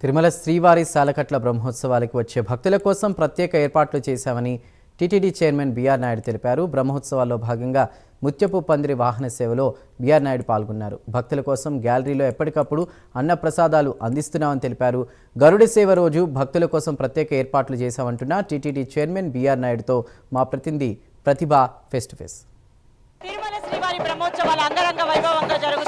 తిరుమల శ్రీవారి సాలకట్ల బ్రహ్మోత్సవాలకు వచ్చే భక్తుల కోసం ప్రత్యేక ఏర్పాట్లు చేశామని టీటీడీ చైర్మన్ బీఆర్ నాయుడు తెలిపారు. బ్రహ్మోత్సవాల్లో భాగంగా ముత్యపు పందిరి వాహన సేవలో బీఆర్ నాయుడు పాల్గొన్నారు. భక్తుల కోసం గ్యాలరీలో ఎప్పటికప్పుడు అన్నప్రసాదాలు అందిస్తున్నామని తెలిపారు. గరుడ సేవ రోజు భక్తుల కోసం ప్రత్యేక ఏర్పాట్లు చేశామంటున్న టీటీడీ చైర్మన్ బీఆర్ నాయుడుతో మా ప్రతినిధి Pratibha face to face Tirumala శ్రీవారి బ్రహ్మోత్సవాలు అంగరంగ వైభవంగా జరుగుతున్నాయి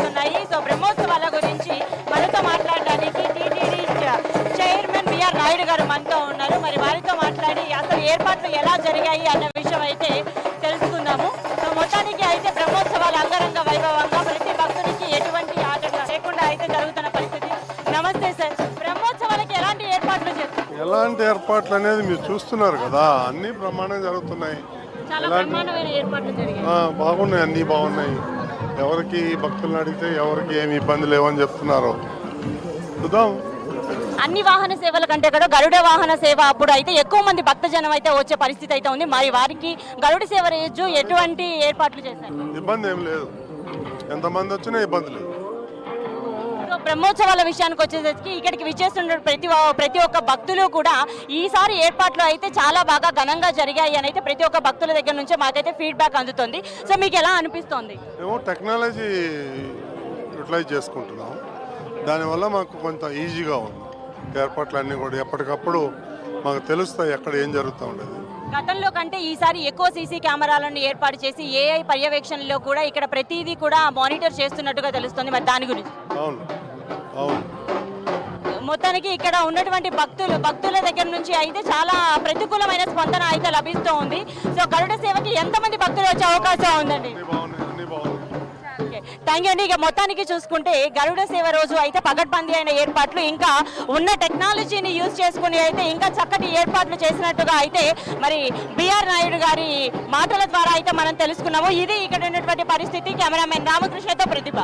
గారు మనతో ఉన్నారు. మరి వారితో మాట్లాడి అసలు ఏర్పాట్లు ఎలా జరిగాయి అన్న విషయం అయితే తెలుసుకుందాము. మొత్తానికి అయితే బ్రహ్మోత్సవాలు అంగరంగ వైభవంగా ప్రతి భక్తునికి ఎటువంటి ఆటంకం లేకుండా అయితే జరుగుతున్న పరిస్థితి. నమస్తే సార్. బ్రహ్మోత్సవాలకి ఎలాంటి ఏర్పాట్లు చేస్తారు ఎలాంటి ఏర్పాట్లు అనేది మీరు చూస్తున్నారు కదా అన్ని ప్రమాణం జరుగుతున్నాయి. బాగున్నాయి అన్నీ బాగున్నాయి. ఎవరికి భక్తులను అడిగితే ఎవరికి ఏమి ఇబ్బంది లేవని చెప్తున్నారు. చూద్దాం. అన్ని వాహన సేవల కంటే కూడా గరుడ వాహన సేవ అప్పుడు అయితే ఎక్కువ మంది భక్తజనం అయితే వచ్చే పరిస్థితి అయితే ఉంది. మరి వారికి గరుడ సేవ రోజు ఎటువంటి ఏర్పాట్లు చేశారు? ఇబ్బంది ఏం లేదు. ఎంతమంది వచ్చినా ఇబ్బంది లేదు. బ్రహ్మోత్సవాల విషయానికి వచ్చేసరికి ఇక్కడికి విచ్చేస్తున్న ప్రతి ప్రతి ఒక్క భక్తులు కూడా ఈసారి ఏర్పాట్లు అయితే చాలా బాగా ఘనంగా జరిగాయి అని అయితే ప్రతి ఒక్క భక్తుల దగ్గర నుంచి మాకైతే ఫీడ్బ్యాక్ అందుతుంది. సో మీకు ఎలా అనిపిస్తోంది? మేము టెక్నాలజీ యూటిలైజ్ చేసుకుంటున్నాం. దానివల్ల మాకు కొంత ఈజీగా ఉంది. ఏర్పాట్లు అన్నీ కూడా ఎప్పటికప్పుడు మాకు తెలుస్తాయి ఎక్కడ ఏం జరుగుతూ ఉండేది. గతంలో కంటే ఈసారి ఎక్కువ సీసీ కెమెరాలను ఏర్పాటు చేసి ఏఐ పర్యవేక్షణలో కూడా ఇక్కడ ప్రతిదీ కూడా మానిటర్ చేస్తున్నట్టుగా తెలుస్తుంది మరి దాని గురించి. అవును. అవును. మొత్తానికి ఇక్కడ ఉన్నటువంటి భక్తులు భక్తుల దగ్గర నుంచి అయితే చాలా ప్రతికూలమైన స్పందన అయితే లభిస్తూ ఉంది. సో గరుడ సేవకి ఎంతమంది భక్తులు వచ్చే అవకాశం ఉందండి? థ్యాంక్ యూ అండి. ఇక మొత్తానికి చూసుకుంటే గరుడ సేవ రోజు అయితే పగడ్బందీ అయిన ఏర్పాట్లు ఇంకా ఉన్న టెక్నాలజీని యూజ్ చేసుకుని అయితే ఇంకా చక్కటి ఏర్పాట్లు చేసినట్టుగా అయితే మరి బిఆర్ నాయుడు గారి మాటల ద్వారా అయితే మనం తెలుసుకున్నాము. ఇది ఇక్కడ ఉన్నటువంటి పరిస్థితి. కెమెరామెన్ రామకృష్ణతో ప్రతిభ.